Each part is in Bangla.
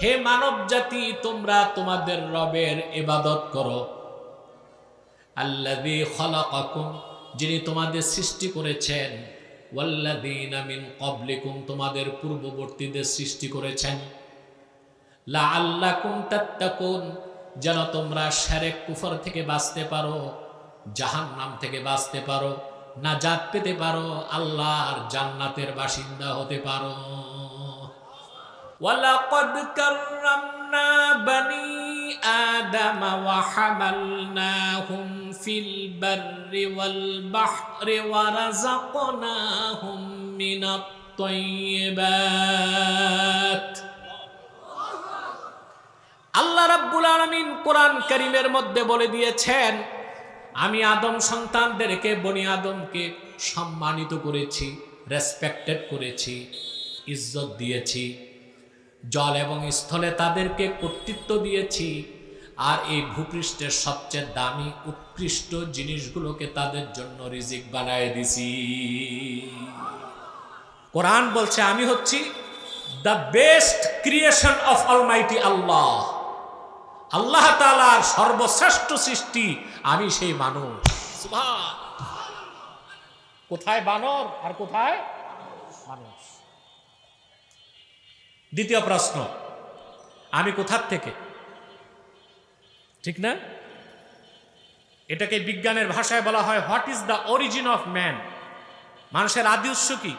হে মানব জাতি তোমরা তোমাদের রবের এবাদত করো। যিনি তোমাদের সৃষ্টি করেছেন। ওয়াল্লাযীনা মিন ক্বাবলিকুম, তোমাদের পূর্ববর্তীদের সৃষ্টি করেছেন। লাআল্লাকুম তাত্তাকুন, যেন তোমরা শারেক কুফর থেকে বাঁচতে পারো জাহান নাম থেকে বাঁচতে পারো। নাজাত পেতে পারো, আল্লাহর জান্নাতের বাসিন্দা হতে পারো। ওয়ালাকাদ কাররামনা বানি আদম ওয়া হামালনাহুম ফিল বাররি ওয়াল বাহরি ওয়া রাযাকনাহুম মিনাত তাইয়্যিবাত আল্লাহ রাব্বুল আলামিন কোরআন করিমের মধ্যে বলে দিয়েছেন আমি আদম সন্তানদেরকে, বনি আদমকে সম্মানিত করেছি রেসপেক্টেড করেছি, ইজ্জত দিয়েছি, জল এবং স্থলে তাদেরকে কর্তৃত্ব দিয়েছি। আর এই ভূপৃষ্ঠের সবচেয়ে দামি, উৎকৃষ্ট জিনিসগুলোকে তাদের জন্য রিজিক বানায় দিছি। কোরআন বলছে, আমি হচ্ছি the best creation of almighty Allah আল্লাহ তালার সর্বশ্রেষ্ঠ সৃষ্টি, আমি সেই মানুষ। কোথায় বানর আর কোথায় মানুষ? দ্বিতীয় প্রশ্ন, আমি কোথার থেকে? ঠিক না? এটাকে বিজ্ঞানের ভাষায় বলা হয়, what is the origin of man? মানুষের আদি উৎস কি?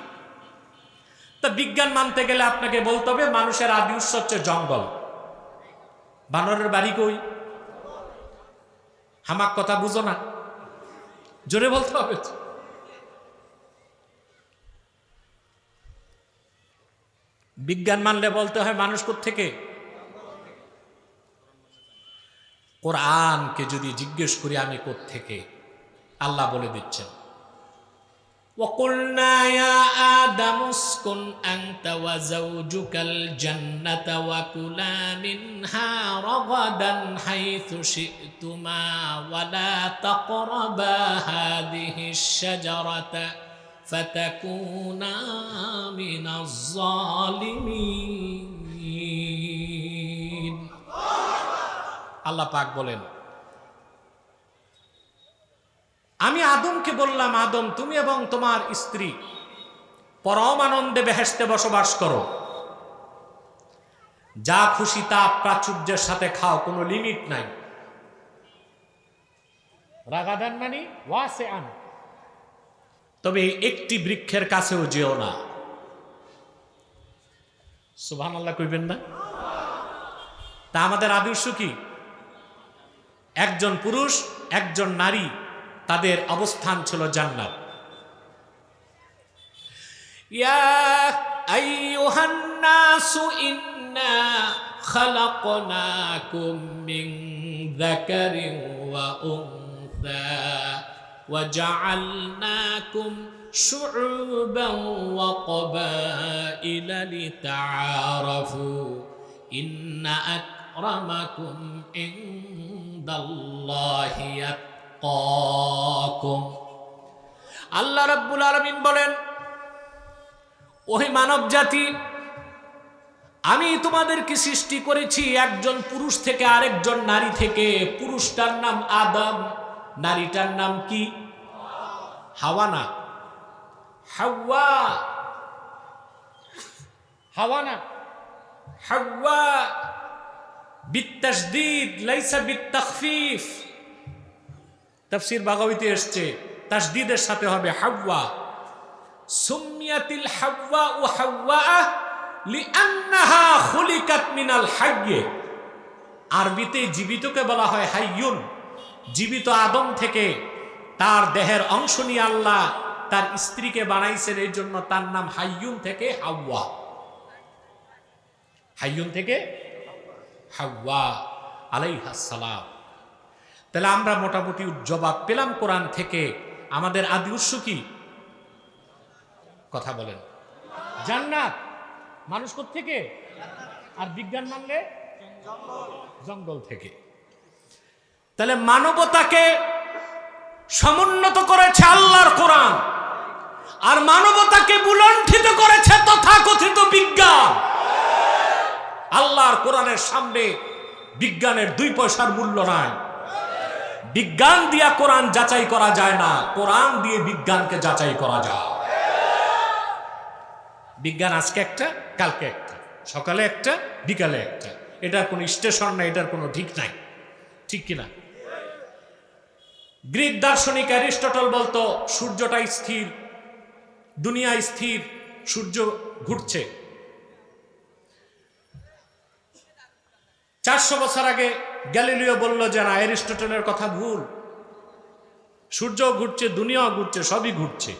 তা বিজ্ঞান মানতে গেলে আপনাকে বলতে হবে, মানুষের আদি উৎস হচ্ছে জঙ্গল। বানরের বাড়ি কই? হামাক কথা বুঝো না। জোরে বলতে হবে বিজ্ঞান মানলে বলতে হয় মানুষ থেকে কোরআনকে যদি জিজ্ঞেস করি আমি থেকে আল্লাহ বলে দিচ্ছেন। وقلنا يا آدم اسكن أنت وزوجك الجنة وكلا منها رغدا حيث شئتما ولا تقربا هذه الشجرة فتكونا من الظالمين আল্লাহ পাক বলেন আমি আদমকে বললাম, আদম, তুমি এবং তোমার স্ত্রী পরম আনন্দে বেহেস্তে বসবাস করো। যা খুশি তা প্রাচুর্যের সাথে খাও, কোনো লিমিট নাই। রাগাদান মানে ওয়াসে আন তবে একটি বৃক্ষের কাছেও যেও না। সুবহান আল্লাহ কইবেন না? তা আমাদের আদর্শ কি? একজন পুরুষ, একজন নারী তাদের অবস্থান ছিল জান্নাত ইয়া আইয়ুহান নাসু ইন্না খালাকনাকুম মিন যাকারিন ওয়া উনসা وجعلناكم شعوبا وقبائل لتعارفوا إن أكرمكم عند الله আতকাকুম আল্লাহ রব্বুল আলমিন বলেন ওই মানব জাতি আমি তোমাদেরকে সৃষ্টি করেছি একজন পুরুষ থেকে আরেকজন নারী থেকে। পুরুষটার নাম আদম, নারীটার নাম কি? হাওয়ানা। হাওয়া। হাওয়ানা। হাওয়া। বিত্তাসদিদ লাইসা বিত্তাখফিফ। তাফসির বাগাবিতে এসছে তাসদিদের সাথে হবে হাওয়া। সুমিয়াতিল হাওয়া ও হাওয়া লিআন্নাহা খুলিকাত মিনাল হাইয়ে। আরবিতে জীবিতকে বলা হয় হাইয়ুন, জীবিত আদম থেকে তার দেহের অংশ নিয়ে আল্লাহ তার স্ত্রীকে বানাইছেন এই জন্য তার নাম হাইয়ুন থেকে হাওয়া। হাইয়ুন থেকে হাওয়া আলাইহাসালাম তাহলে আমরা মোটামুটি জবাব পেলাম কোরআন থেকে। আমাদের আদি উৎস কি? কথা বলেন। জান্নাত। মানুষ থেকে আর বিজ্ঞান মানলে? জঙ্গল থেকে। তাহলে মানবতাকে সমুন্নত করেছে আল্লাহর কোরআন। আর মানবতাকে বুলণ্ঠিত করেছে তথাকথিত বিজ্ঞান। আল্লাহর কোরআনের সামনে বিজ্ঞানের দুই পয়সার মূল্য নাই। বিজ্ঞান দিয়া কোরআন যাচাই করা যায় না। কোরআন দিয়ে বিজ্ঞানকে যাচাই করা যায়। বিজ্ঞান আজকে একটা, কালকে একটা, সকালে একটা, বিকালে একটা। এটার কোনো স্টেশন নাই, এটার কোনো ঠিক নাই। ঠিক কিনা গ্রিক দার্শনিক অ্যারিস্টটল বলতো সূর্যটা স্থির দুনিয়া স্থির, সূর্য ঘুরছে। চারশো বছর আগে গ্যালিলিও বলল যে, না, অ্যারিস্টটলের কথা ভুল। সূর্য ঘুরছে, দুনিয়াও ঘুরছে, সবই ঘুরছে।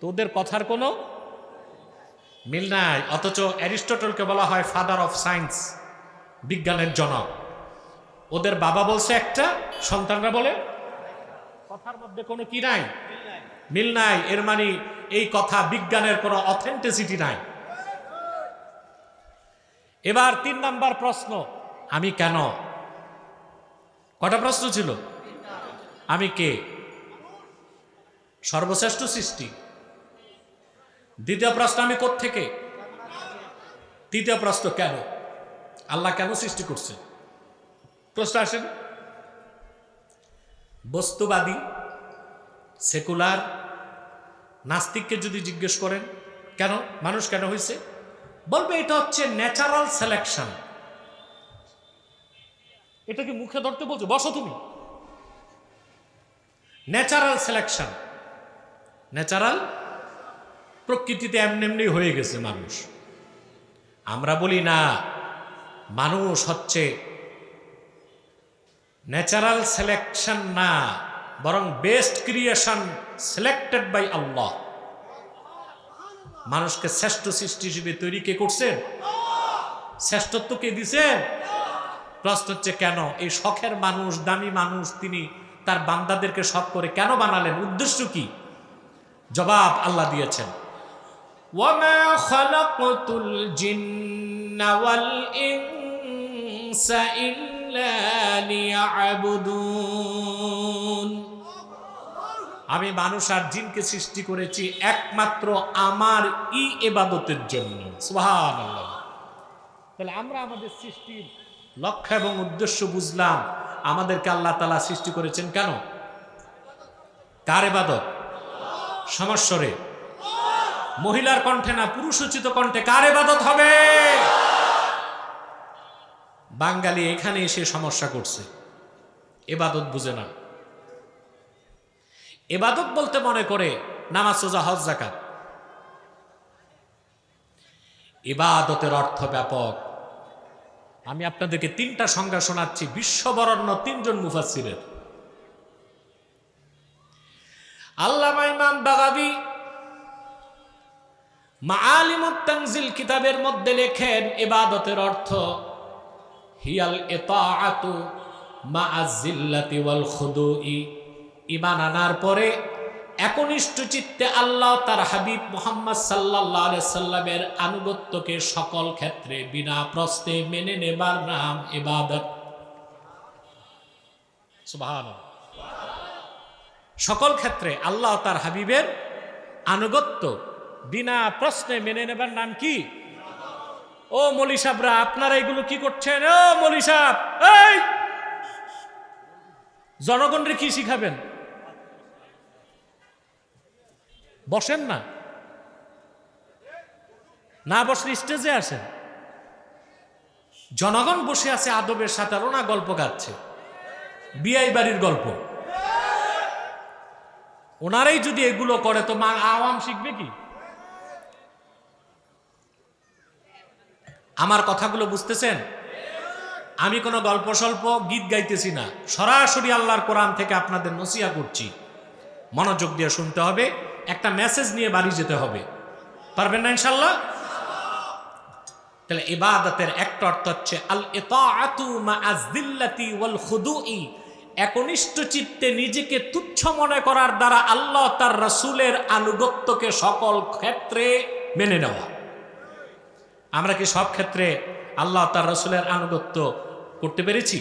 তো ওদের কথার কোনো মিল নাই। অথচ অ্যারিস্টটলকে বলা হয় ফাদার অফ সায়েন্স, বিজ্ঞানের জনক। ওদের বাবা বলছে একটা, সন্তানরা বলে, কথার মধ্যে কোনো কি নাই? মিল নাই। এর মানে এই কথা বিজ্ঞানের কোনো অথেন্টিসিটি নাই। এবার তিন নাম্বার প্রশ্ন, আমি কেন কটা প্রশ্ন ছিল? আমি কে? সর্বশ্রেষ্ঠ সৃষ্টি। দ্বিতীয় প্রশ্ন আমি থেকে তৃতীয় প্রশ্ন কেন? আল্লাহ কেন সৃষ্টি করছে? প্রশ্ন আসেন। বস্তুবাদী, সেকুলার, নাস্তিককে যদি জিজ্ঞেস করেন, কেন? মানুষ কেন হয়েছে বলবে এটা হচ্ছে ন্যাচারাল সিলেকশন এটা কি মুখে ধরতে বলছো? বসো তুমি। ন্যাচারাল সিলেকশন ন্যাচারাল প্রকৃতিতে এমনি এমনি হয়ে গেছে মানুষ। আমরা বলি না, মানুষ হচ্ছে ন্যাচারাল সিলেকশন না, বরং best creation selected by Allah মানুষকে শ্রেষ্ঠ সৃষ্টি হিসেবে তৈরি কে করছেন? শ্রেষ্ঠত্ব কে দিছেন? প্রশ্ন হচ্ছে কেন? এই শখের মানুষ দামি মানুষ তিনি তার বান্দাদেরকে শখ করে কেন বানালেন? উদ্দেশ্য কি? জবাব আল্লাহ দিয়েছেন। আমি মানুষ আর জিনকে সৃষ্টি করেছি একমাত্র আমার ই এবাদতের জন্য। তাহলে আমরা আমাদের সৃষ্টির লক্ষ্য এবং উদ্দেশ্য বুঝলাম। আমাদেরকে আল্লাহ তালা সৃষ্টি করেছেন কেন? কার এবাদত সমস্বরে। মহিলার কণ্ঠে না পুরুষোচিত কণ্ঠে কার এবাদত হবে? বাঙালি এখানে এসে সমস্যা করছে। এবাদত বুঝে না। এবাদত বলতে মনে করে নামাজ সোজা হজ জাকাত ইবাদতের অর্থ ব্যাপক। আমি আপনাদেরকে তিনটা সংজ্ঞা শোনাচ্ছি। বিশ্ববরণ্য তিনজন মুফাসিরের আল্লাহ ইমাম বাগাবি মাআলিমুত তানজিল কিতাবের মধ্যে লেখেন, ইবাদতের অর্থ হিয়াল ইতাআতু মাআজিল্লাতি ওয়াল খুদুই। ঈমান আনার পরে একনিষ্ঠ চিত্তে আল্লাহ তার হাবিব মোহাম্মদ সাল্লাহ সাল্লামের আনুগত্যকে সকল ক্ষেত্রে বিনা প্রশ্নে মেনে নেবার নাম সুবহানাল্লাহ। সকল ক্ষেত্রে আল্লাহ তার হাবিবের আনুগত্য বিনা প্রশ্নে মেনে নেবার নাম কি? ও মলি সাহরা আপনারা এগুলো কি করছেন? ও মলি সাহ জনগণরে কি শিখাবেন? বসেন না। না বসলে স্টেজে আসেন। জনগণ বসে আছে আদবের সাথে আর ওনা গল্প গাচ্ছে। বিআই বাড়ির গল্প। ওনারাই যদি এগুলো করে তো মা আওয়াম শিখবে কি? আমার কথাগুলো বুঝতেছেন? আমি কোনো গল্প স্বল্প গীত গাইতেছি না। সরাসরি আল্লাহর কোরআন থেকে আপনাদের নসিয়া করছি। মনোযোগ দিয়ে শুনতে হবে, একটা মেসেজ নিয়ে বাড়ি যেতে হবে। পারবেন না ইনশাল্লাহ তাহলে ইবাদতের একটা অর্থ হচ্ছে আল ওয়াল খুদুই একনিষ্ঠ চিত্তে নিজেকে তুচ্ছ মনে করার দ্বারা আল্লাহ তার রাসূলের আনুগত্যকে সকল ক্ষেত্রে মেনে নেওয়া। আমরা কি সব ক্ষেত্রে আল্লাহ তার রসুলের আনুগত্য করতে পেরেছি?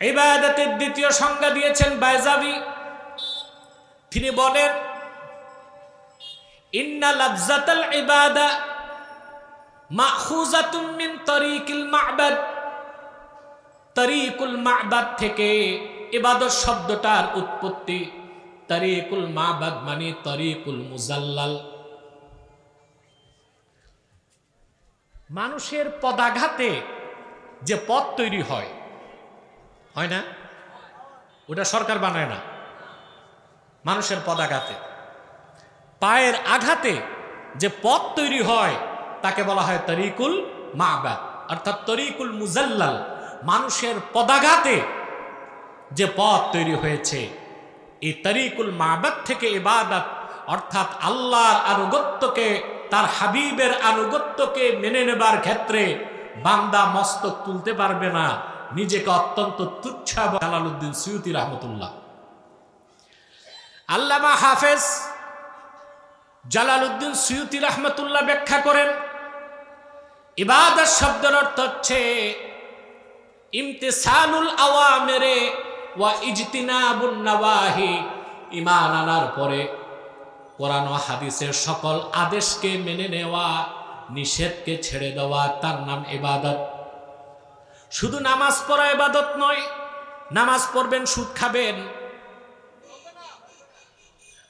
ইবাদতের দ্বিতীয় সংজ্ঞা দিয়েছেন বাইজাবি। তিনি বলেন, ইন্না লাফজাতাল ইবাদা মাখুজাতুম মিন তরিকিল মা'বাদ। তরিকুল মা'বাদ থেকে ইবাদত শব্দটার উৎপত্তি, তরিকুল মা'বাদ মানে তরিকুল মুজাল্লাল। মানুষের পদাঘাতে যে পথ তৈরি হয় হয় না? ওটা সরকার বানায় না। মানুষের পদাঘাতে পায়ের আঘাতে যে পথ তৈরি হয়, তাকে বলা হয় তরিকুল মাবাদ অর্থাৎ তরিকুল মুজাল্লাল। মানুষের পদাঘাতে যে পথ তৈরি হয়েছে, এই তরিকুল মাবাদ থেকে ইবাদত, অর্থাৎ আল্লাহর আনুগত্যকে, তার হাবিবের আনুগত্যকে মেনে নেবার ক্ষেত্রে বান্দা মস্তক তুলতে পারবে না। নিজেকে অত্যন্ত তুচ্ছ জালালউদ্দিন সৈয়দি রহমতুল্লাহ। আল্লামা হাফেজ জালালউদ্দিন সৈয়দি রহমতুল্লাহ ব্যাখ্যা করেন, ইবাদত শব্দের অর্থ হচ্ছে ইমতিসালুল আওয়ামেরে ওয়া ইজতিনাবুন নওয়াহি ইমান আনার পরে কোরআন ও হাদিসের সকল আদেশকে মেনে নেওয়া, নিষেধকে ছেড়ে দেওয়া, তার নাম ইবাদত। শুধু নামাজ পড়া এবাদত নয়, নামাজ পড়বেন, সুদ খাবেন,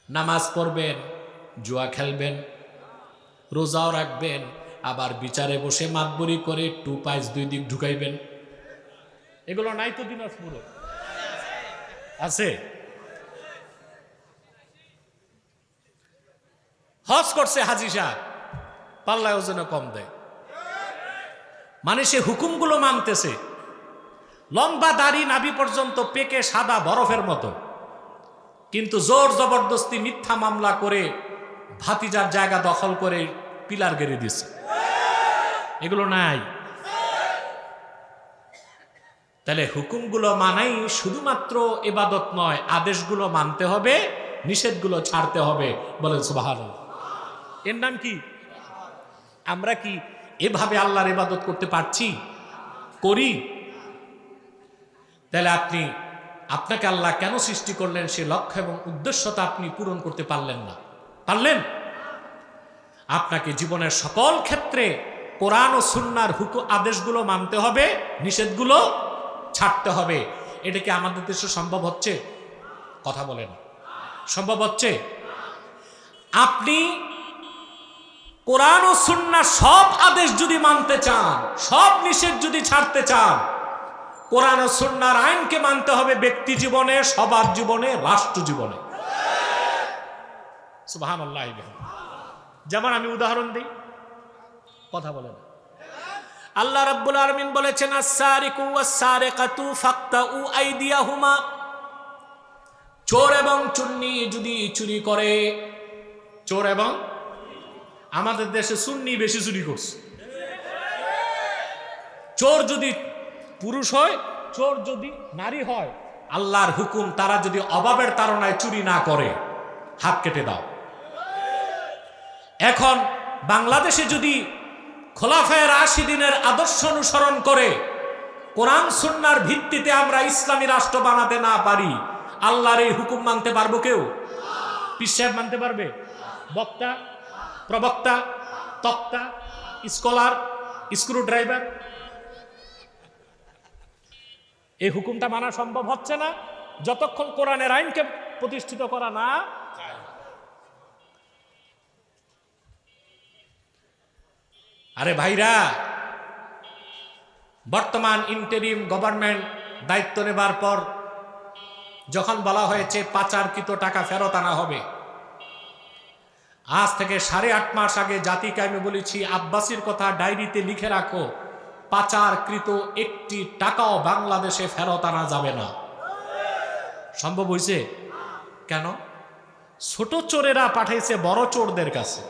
নামাজ পড়বেন, জুয়া খেলবেন, রোজাও রাখবেন, আবার বিচারে বসে মাতবরি করে টু পাইস দুই দিক ঢুকাইবেন। এগুলো নাই তো দিনাজপুরে? আছে। হজ করছে হাজি সাহ পাল্লায় ওজনে কম দেয়। মানে সে হুকুমগুলো মানতেছে। লম্বা দাড়ি নাভি পর্যন্ত পেকে সাদা বরফের মতো। কিন্তু জোর জবরদস্তি মিথ্যা মামলা করে ভাতিজার জায়গা দখল করে পিলার গেড়ে দিছে এগুলো নাই। তাহলে হুকুমগুলো মানাই শুধুমাত্র এবাদত নয়, আদেশগুলো মানতে হবে, নিষেধগুলো ছাড়তে হবে। বলেন সুবাহান এর নাম কি? আমরা কি এভাবে আল্লাহর ইবাদত করতে পারছি? করি। তাহলে আপনি, আপনাকে আল্লাহ কেন সৃষ্টি করলেন সে লক্ষ্য এবং উদ্দেশ্যতা আপনি পূরণ করতে পারলেন না? পারলেন? আপনাকে জীবনের সকল ক্ষেত্রে কোরআন ও সুন্নার হুকু আদেশগুলো মানতে হবে, নিষেধগুলো ছাড়তে হবে। এটা কি আমাদের দেশে সম্ভব হচ্ছে? কথা বলেন। সম্ভব হচ্ছে? আপনি কোরআন ও সুন্না সব আদেশ যদি মানতে চান, সব নিষেধ যদি ছাড়তে চান, কোরআন ও সুন্নার আইনকে মানতে হবে ব্যক্তি জীবনে, সবার জীবনে, রাষ্ট্র জীবনে। যেমন আমি উদাহরণ দিই, কথা বলেন আল্লাহ রাব্বুল আলামিন বলেছেন, আস-সারিকু ওয়াস-সারিকাতু ফাক্তাউ আইদিয়াহুমা। চোর এবং চুন্নি যদি চুরি করে, চোর এবং আমাদের দেশে সুন্নি বেশি চুরি করছে। চোর যদি পুরুষ হয়, চোর যদি নারী হয়, আল্লাহর হুকুম তারা যদি অভাবের তাড়নায় চুরি না করে, হাত কেটে দাও। এখন বাংলাদেশে যদি খোলাফায়ের আশি দিনের আদর্শ অনুসরণ করে, কোরআন সুন্নার ভিত্তিতে আমরা ইসলামী রাষ্ট্র বানাতে না পারি, আল্লাহর এই হুকুম মানতে পারব কেউ? পিস মানতে পারবে? বক্তা প্রবক্তা, তক্তা, স্কলার স্ক্রু ড্রাইভার এই হুকুমটা মানা সম্ভব হচ্ছে না। যতক্ষণ কোরআনের আইনকে প্রতিষ্ঠিত করা না আরে ভাইরা, বর্তমান ইন্টেরিম গভর্নমেন্ট দায়িত্ব নেবার পর যখন বলা হয়েছে পাচারকৃত টাকা ফেরত আনা হবে আজ থেকে সাড়ে আট মাস আগে জাতিকে আমি বলেছি, আব্বাসির কথা ডায়েরিতে লিখে রাখো, পাচারকৃত একটি টাকাও বাংলাদেশে ফেরত আনা যাবে না। সম্ভব হয়েছে? কেন? ছোট চোরেরা পাঠাইছে, বড় চোরদের কাছে।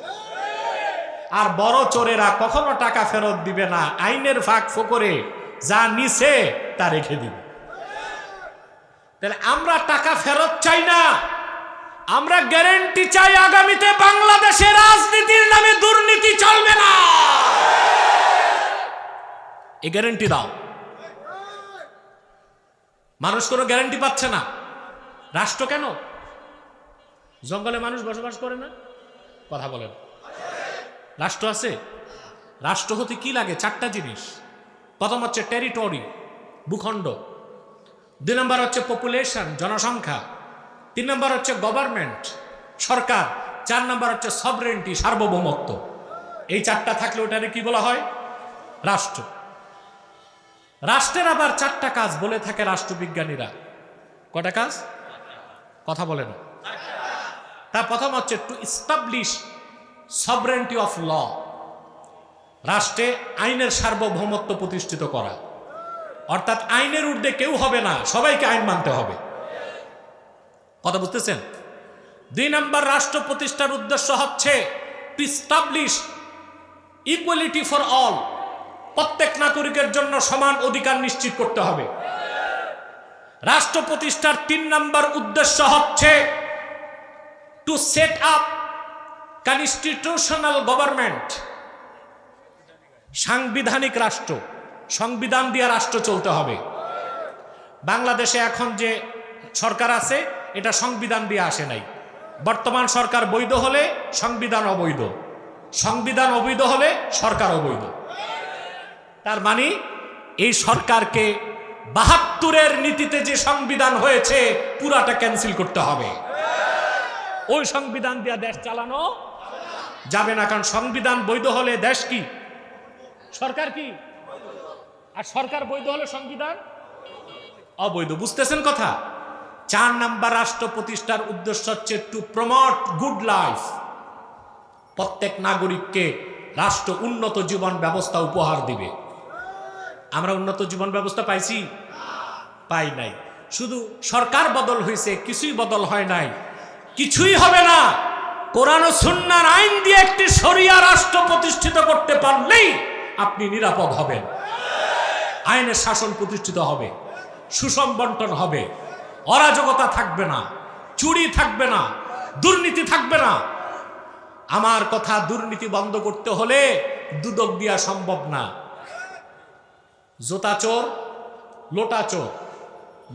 আর বড় চোরেরা কখনো টাকা ফেরত দিবে না, আইনের ফাঁক ফোকরে যা নিছে তা রেখে দিবে। তাহলে আমরা টাকা ফেরত চাই না। আমরা গ্যারেন্টি চাই আগামীতে বাংলাদেশের রাজনীতির নামে দুর্নীতি চলবে না। এই গ্যারেন্টি দাও। মানুষ কোনো গ্যারেন্টি পাচ্ছে না। রাষ্ট্র কেন? জঙ্গলে মানুষ বসবাস করে না? কথা বলেন। রাষ্ট্র আছে? রাষ্ট্র হতে কি লাগে? চারটা জিনিস। প্রথম হচ্ছে টেরিটরি ভূখণ্ড। দুই নম্বর হচ্ছে পপুলেশন জনসংখ্যা। তিন নম্বর হচ্ছে গভর্নমেন্ট সরকার। চার নম্বর হচ্ছে সবরেন্টি সার্বভৌমত্ব। এই চারটা থাকলে ওটারে কি বলা হয়? রাষ্ট্র। রাষ্ট্রের আবার চারটা কাজ বলে থাকে রাষ্ট্রবিজ্ঞানীরা। কটা কাজ? কথা বলে না তার প্রথম হচ্ছে to establish sovereignty of law রাষ্ট্রে আইনের সার্বভৌমত্ব প্রতিষ্ঠিত করা। অর্থাৎ আইনের ঊর্ধ্বে কেউ হবে না, সবাইকে আইন মানতে হবে। কথা বুঝতেছেন? দুই নম্বর রাষ্ট্র প্রতিষ্ঠার উদ্দেশ্য হচ্ছে টু ইকুয়ালিটি ফর অল প্রত্যেক নাগরিকের জন্য সমান অধিকার নিশ্চিত করতে হবে। রাষ্ট্র প্রতিষ্ঠার তিন নম্বর উদ্দেশ্য হচ্ছে to set up constitutional government সাংবিধানিক রাষ্ট্র, সংবিধান দিয়ে রাষ্ট্র চলতে হবে। বাংলাদেশে এখন যে সরকার আছে এটা সংবিধান দিয়ে আসে নাই। বর্তমান সরকার বৈধ হলে সংবিধান অবৈধ। সংবিধান অবৈধ হলে সরকার অবৈধ। তার মানে এই সরকারকে বাহাত্তরের নীতিতে যে সংবিধান হয়েছে, পুরাটা ক্যান্সেল করতে হবে। ওই সংবিধান দিয়া দেশ চালানো যাবে না, কারণ সংবিধান বৈধ হলে দেশ কি? সরকার কি? আর সরকার বৈধ হলে সংবিধান অবৈধ। বুঝতেছেন কথা? চার নাম্বার রাষ্ট্র প্রতিষ্ঠার উদ্দেশ্য হচ্ছে টু প্রমোট গুড লাইফ প্রত্যেক নাগরিককে রাষ্ট্র উন্নত জীবন ব্যবস্থা উপহার দিবে। আমরা উন্নত জীবন ব্যবস্থা পাইছি? পাই নাই। শুধু সরকার বদল হয়েছে কিছুই বদল হয় নাই। কিছুই হবে না। কোরআন সুন্নার আইন দিয়ে একটি শরিয়া রাষ্ট্র প্রতিষ্ঠিত করতে পারলেই আপনি নিরাপদ হবেন। আইনের শাসন প্রতিষ্ঠিত হবে। সুষম বন্টন হবে। অরাজকতা থাকবে না, চুরি থাকবে না, দুর্নীতি থাকবে না। আমার কথা দুর্নীতি বন্ধ করতে হলে দুদক দেওয়া সম্ভব না। জোতা চোর, লোটা চোর,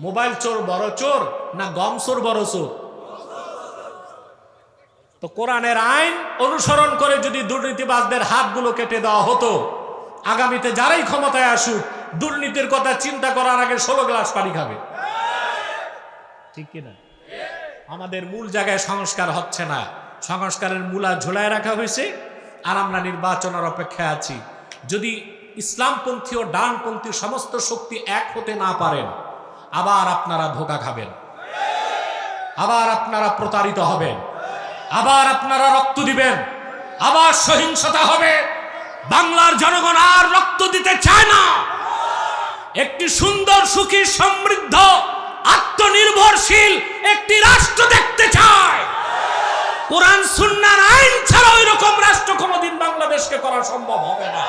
মোবাইল চোর বড় চোর না গম চোর বড় চোর? তো কোরআনের আইন অনুসরণ করে যদি দুর্নীতিবাজদের হাতগুলো কেটে দেওয়া হতো, আগামীতে যারাই ক্ষমতায় আসুক, দুর্নীতির কথা চিন্তা করার আগে ষোলো গ্লাস পানি খাবে। ঠিক কিনা? আমাদের মূল জায়গায় সংস্কার হচ্ছে না। সংস্কারের মূলা ঝোলায় রাখা হয়েছে আর আমরা নির্বাচনের অপেক্ষায় আছি। যদি ইসলামপন্থী ও ডানপন্থী সমস্ত শক্তি এক হতে না পারেন, আবার আপনারা ধোকা খাবেন। আবার আপনারা প্রতারিত হবেন। আবার আপনারা রক্ত দিবেন। আবার সহিংসতা হবে। বাংলার জনগণ আর রক্ত দিতে চায় না। একটি সুন্দর, সুখী, সমৃদ্ধ আত্মনির্ভরশীল একটি রাষ্ট্র দেখতে চায়। কোরআন, সুন্নার আইন ছাড়া ওই রকম রাষ্ট্র কোনোদিন বাংলাদেশকে করা সম্ভব হবে না।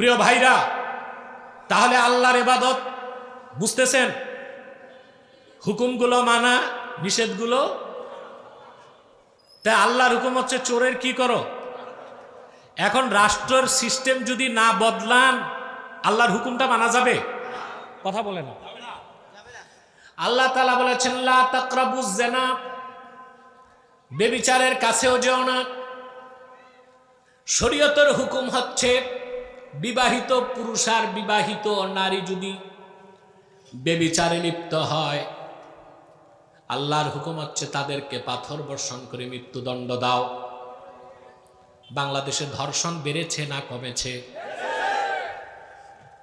প্রিয় ভাইরা, তাহলে আল্লাহর এবাদত বুঝতেছেন? হুকুমগুলো মানা, নিষেধগুলো? তাই আল্লাহর হুকুম হচ্ছে চোরের কি করো? এখন রাষ্ট্রের সিস্টেম যদি না বদলান, আল্লাহর হুকুমটা মানা যাবে? কথা বলে না। আল্লাহ তালা বলেছেন জেনা বেবিচারের কাছেও যেও না। শরীয়তের হুকুম হচ্ছে বিবাহিত পুরুষ আর বিবাহিত নারী যদি বেবিচারে লিপ্ত হয়, আল্লাহর হুকুম হচ্ছে তাদেরকে পাথর বর্ষণ করে মৃত্যুদণ্ড দাও। বাংলাদেশে ধর্ষণ বেড়েছে না কমেছে?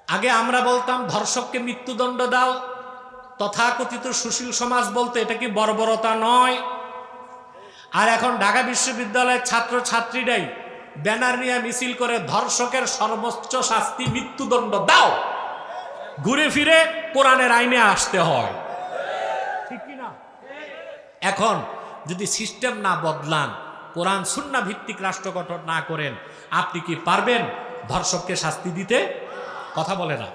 আগে আমরা বলতাম, ধর্ষককে মৃত্যুদণ্ড দাও। তথাকথিত সুশীল সমাজ বলতে, এটা কি বর্বরতা নয়? আর এখন ঢাকা বিশ্ববিদ্যালয়ের ছাত্র ছাত্রীরাই ব্যানার নিয়ে মিছিল করে ধর্ষকের সর্বোচ্চ শাস্তি মৃত্যুদণ্ড দাও। ঘুরে ফিরে কোরআনের আইনে আসতে হয়। ঠিক কি না? এখন যদি সিস্টেম না বদলান, কোরআন সুন্না ভিত্তিক রাষ্ট্র গঠন না করেন, আপনি কি পারবেন ধর্ষককে শাস্তি দিতে? কথা বলে না।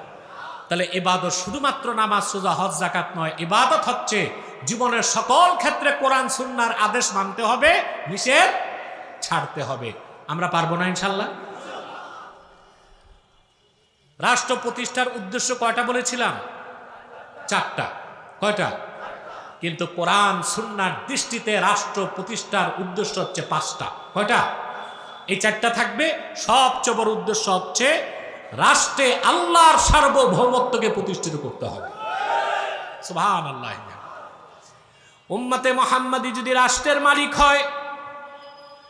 তাহলে এবাদত শুধুমাত্র নামাজ, সোজা, হজ জাকাত নয়, এবাদত হচ্ছে জীবনের সকল ক্ষেত্রে কোরআন, সুন্নার আদেশ মানতে হবে, নিষেধ ছাড়তে হবে। আমরা পারব না ইনশাল্লাহ। রাষ্ট্র প্রতিষ্ঠার উদ্দেশ্য কয়টা বলেছিলাম? চারটা। কয়টা? কিন্তু কোরআন, সুন্নার দৃষ্টিতে রাষ্ট্র প্রতিষ্ঠার উদ্দেশ্য হচ্ছে পাঁচটা। কয়টা? এই চারটা থাকবে। সবচেয়ে বড় উদ্দেশ্য হচ্ছে রাষ্ট্রে আল্লাহর সার্বভৌমত্বকে প্রতিষ্ঠিত করতে হবে। সুবহান আল্লাহ উম্মতে মোহাম্মদী যদি রাষ্ট্রের মালিক হয়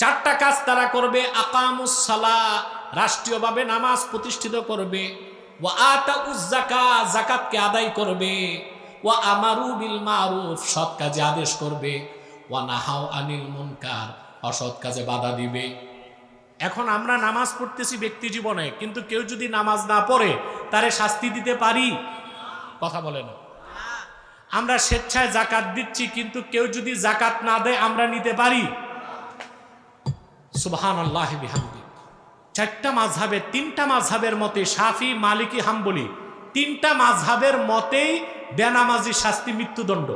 চারটা কাজ তারা করবে আকামুসালা রাষ্ট্রীয়ভাবে নামাজ প্রতিষ্ঠিত করবে। ওয়া আতা উজ্জাকা জাকাতকে আদায় করবে। ও আমারু বিল মারুফ সৎ কাজে আদেশ করবে। ও নাহাও আনিল মুনকার, অসৎ কাজে বাধা দিবে। এখন আমরা নামাজ পড়তেছি ব্যক্তি জীবনে, কিন্তু কেউ যদি নামাজ না পড়ে, তারে শাস্তি দিতে পারি? কথা বলে না। আমরা স্বেচ্ছায় জাকাত দিচ্ছি, কিন্তু কেউ যদি জাকাত না দেয়, আমরা নিতে পারি? সুবহান আল্লাহ বিহামদি চারটা মাঝহাবের তিনটা মাঝহাবের মতে সাফি মালিকি হাম্বলি তিনটা মাঝহাবের মতেই বেনামাজি শাস্তি মৃত্যুদণ্ড।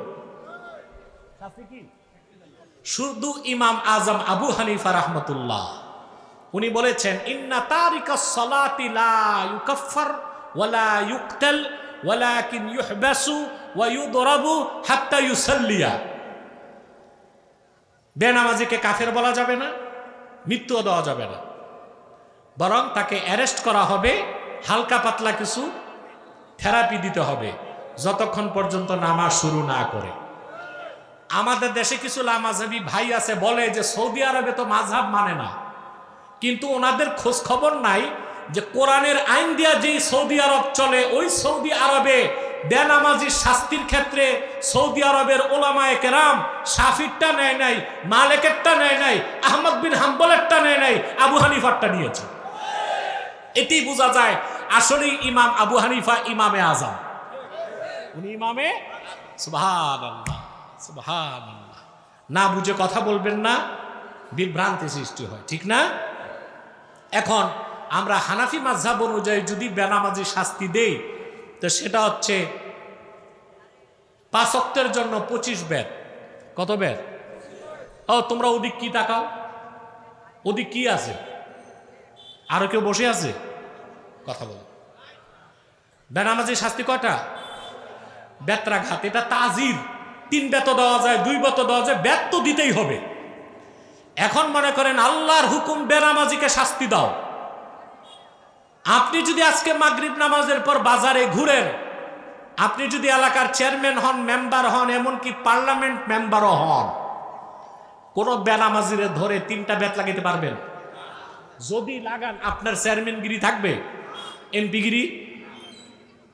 শুধু ইমাম আজম আবু হানিফা রহমতুল্লাহ। উনি বলেছেন ইন্না তারিকা সলাতি লা ইউকাফফার ওয়ালা ইউকতাল ওয়ালাকিন ইউহবাসু ওয়া ইউদরাবু হাত্তা ইউসাল্লিয়া। বেনামাজিকে কাফের বলা যাবে না? মৃত্যুও দেওয়া যাবে না। বরং তাকে অ্যারেস্ট করা হবে, হালকা পাতলা কিছু থেরাপি দিতে হবে, যতক্ষণ পর্যন্ত নামাজ শুরু না করে। আমাদের দেশে কিছু লামাজাবি ভাই আছে, বলে যে সৌদি আরবে তো মাঝহাব মানে না। কিন্তু ওনাদের খোঁজ খবর নাই যে কোরআনের আইন দিয়া যেই সৌদি আরব চলে, ওই সৌদি আরবে বেনামাজির শাস্তির ক্ষেত্রে সৌদি আরবের ওলামায়ে কেরাম শাফিরটা নেয় নাই, মালেকেরটা নেয় নাই, আহমদ বিন হাম্বলেরটা নেয় নাই, আবু হানিফারটা নিয়েছে। এটি বোঝা যায় আসলে ইমাম আবু হানিফা ইমামে আজম। উনি ইমামে? না বুঝে কথা বলবেন না, বিভ্রান্তি সৃষ্টি হয়, ঠিক না? এখন আমরা হানাফি মাঝহাব অনুযায়ী যদি বেনামাজি শাস্তি দেই তো সেটা হচ্ছে পাঁচ জন্য পঁচিশ বেদ। কত বেদ? ও, তোমরা ওদিক কি তাকাও? ওদিক কি আছে? আরও কেউ বসে আছে? কথা বলো। বেনামাজি শাস্তি কয়টা? বেত্রাঘাত, এটা তাজির। তিন বেত দেওয়া যায়, দুই বেত দেওয়া যায় বেত তো দিতেই হবে। এখন মনে করেন আল্লাহর হুকুম বেনামাজিকে শাস্তি দাও। আপনি যদি আজকে মাগরিব নামাজের পর বাজারে ঘুরেন, আপনি যদি এলাকার চেয়ারম্যান হন, মেম্বার হন, এমনকি পার্লামেন্ট মেম্বারও হন, কোন বেনামাজিরে ধরে তিনটা বেত লাগাইতে পারবেন? যদি লাগান, আপনার চেয়ারম্যানগিরি থাকবে? এমপিগিরি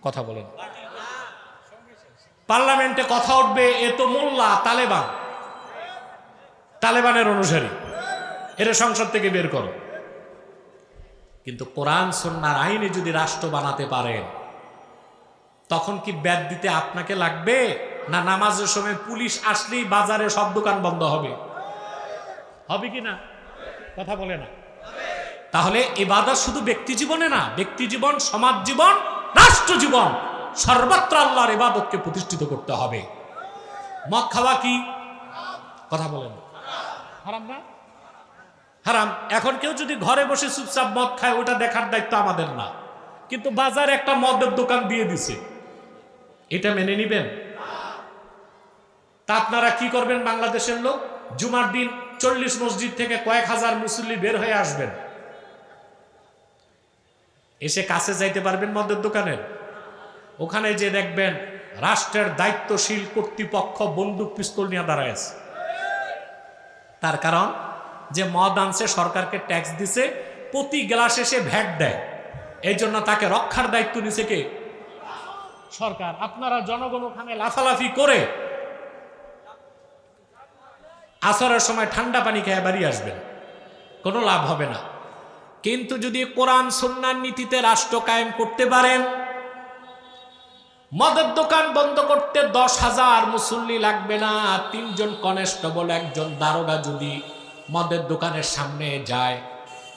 কথা বলেন। পার্লামেন্টে কথা উঠবে, এ তো মোল্লা, তালেবান। তালেবানের অনুসারী। এরা সংসদ থেকে বের করো। কিন্তু কোরআন সন্ন্যার আইনে যদি রাষ্ট্র বানাতে পারেন তখন কি ব্যাদ দিতে আপনাকে লাগবে? না নামাজের সময় পুলিশ আসলেই বাজারে সব দোকান বন্ধ হবে? হবে কি না? কথা বলে না। তাহলে এবাদত শুধু ব্যক্তি জীবনে না, ব্যক্তি জীবন, সমাজ জীবন, রাষ্ট্র জীবন, সর্বত্র আল্লাহর এবাদতকে প্রতিষ্ঠিত করতে হবে। মদ খাওয়া কি? কথা বলেন হারাম না? হারাম। এখন কেউ যদি ঘরে বসে চুপচাপ মদ খায়, ওটা দেখার দায়িত্ব আমাদের না। কিন্তু বাজারে একটা মদের দোকান দিয়ে দিছে। এটা মেনে নিবেন? তা আপনারা কি করবেন বাংলাদেশের লোক? জুমার দিন চল্লিশ মসজিদ থেকে কয়েক হাজার মুসল্লি বের হয়ে আসবেন। এসে কাছে যাইতে পারবেন মদের দোকানের ওখানে যে দেখবেন রাষ্ট্রের দায়িত্বশীল কর্তৃপক্ষ বন্দুক পিস্তল নিয়ে দাঁড়ায় আছে। তার কারণ? যে মদ আনছে, সরকারকে ট্যাক্স দিছে, প্রতি গ্লাসে সে ভ্যাট দেয়। এই জন্য তাকে রক্ষার দায়িত্ব নিছে কে? সরকার। আপনারা জনগণ ওখানে লাফালাফি করে আসরের সময় ঠান্ডা পানি খেয়ে বাড়ি আসবেন। কোনো লাভ হবে না। কিন্তু যদি কোরআন সন্ন্যার নীতিতে রাষ্ট্র কায়েম করতে পারেন, মদের দোকান বন্ধ করতে দশ হাজার মুসল্লি লাগবে না, তিনজন কনস্টেবল, একজন দারোগা যদি মদের দোকানের সামনে যায়।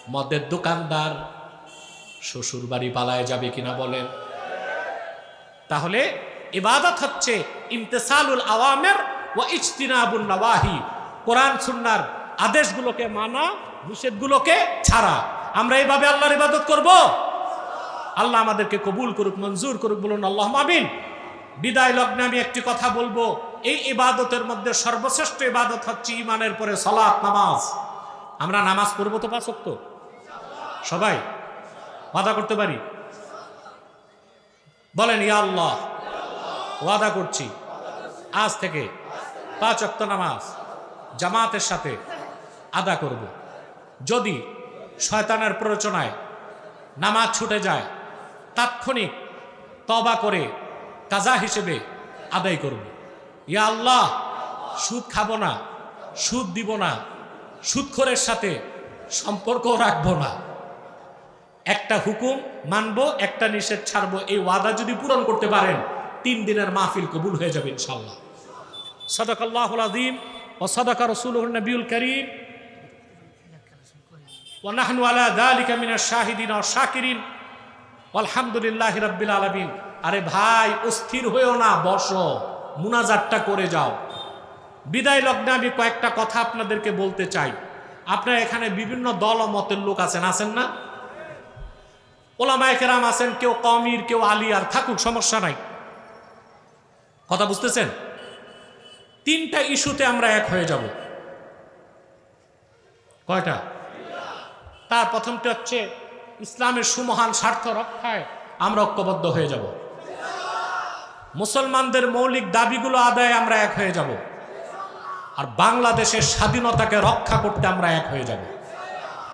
মদের দোকানদার শ্বশুর বাড়ি পালায় যাবে কিনা বলেন। তাহলে ইবাদত হচ্ছে ইমতেসালুল আওয়ামের ও ইজতিনাবুল নওয়াহি। কোরআন, সুন্নার আদেশগুলোকে মানা, নিষেধগুলোকে ছাড়া। আমরা এইভাবে আল্লাহর ইবাদত করব? আল্লাহ আমাদেরকে কবুল করুক, মঞ্জুর করুক, বলুন আল্লাহ মাবিন বিদায় লগ্নে আমি একটি কথা বলব। এই ইবাদতের মধ্যে সর্বশ্রেষ্ঠ ইবাদত হচ্ছে ইমানের পরে সলাৎ নামাজ। আমরা নামাজ পড়ব তো পাঁচক্ত সবাই? ওয়াদা করতে পারি? বলেন, ইয়া আল্লাহ। ওয়াদা করছি। আজ থেকে পাঁচ অক্ত নামাজ জামাতের সাথে আদা করব। যদি শয়তানের প্ররোচনায় নামাজ ছুটে যায়, তাৎক্ষণিক তবা করে কাজা হিসেবে আদায় করব। ইয়া আল্লাহ সুদ খাবো না সুদ দিব না সুদখোরের সাথে সম্পর্ক রাখবো না একটা হুকুম মানবো একটা নিষেধ ছাড়বো এই ওয়াদা যদি পূরণ করতে পারেন তিন দিনের মাহফিল কবুল হয়ে যাবে ইনশাল্লাহ সদক আল্লাহ আদিম ও সদকা রসুল নবীল করিম ونحن على ذلك من الشاهدين والشاكرين والحمد لله رب العالمين আরে ভাই অস্থির হয়েও না বসো মুনাজাতটা করে যাও। বিদায় লগ্নে আমি কয়েকটা কথা আপনাদেরকে বলতে চাই। আপনার এখানে বিভিন্ন দল ও মতের লোক আছেন আছেন না? ওলামায় কেরাম আছেন, কেউ কমির কেউ আলিয়ার থাকুক, সমস্যা নাই। কথা বুঝতেছেন? তিনটা ইস্যুতে আমরা এক হয়ে যাব। কয়টা? তার প্রথমটি হচ্ছে ইসলামের সুমহান স্বার্থ রক্ষায় আমরা ঐক্যবদ্ধ হয়ে যাব। মুসলমানদের মৌলিক দাবিগুলো আদায় আমরা এক হয়ে যাব। আর বাংলাদেশের স্বাধীনতাকে রক্ষা করতে আমরা এক হয়ে যাব।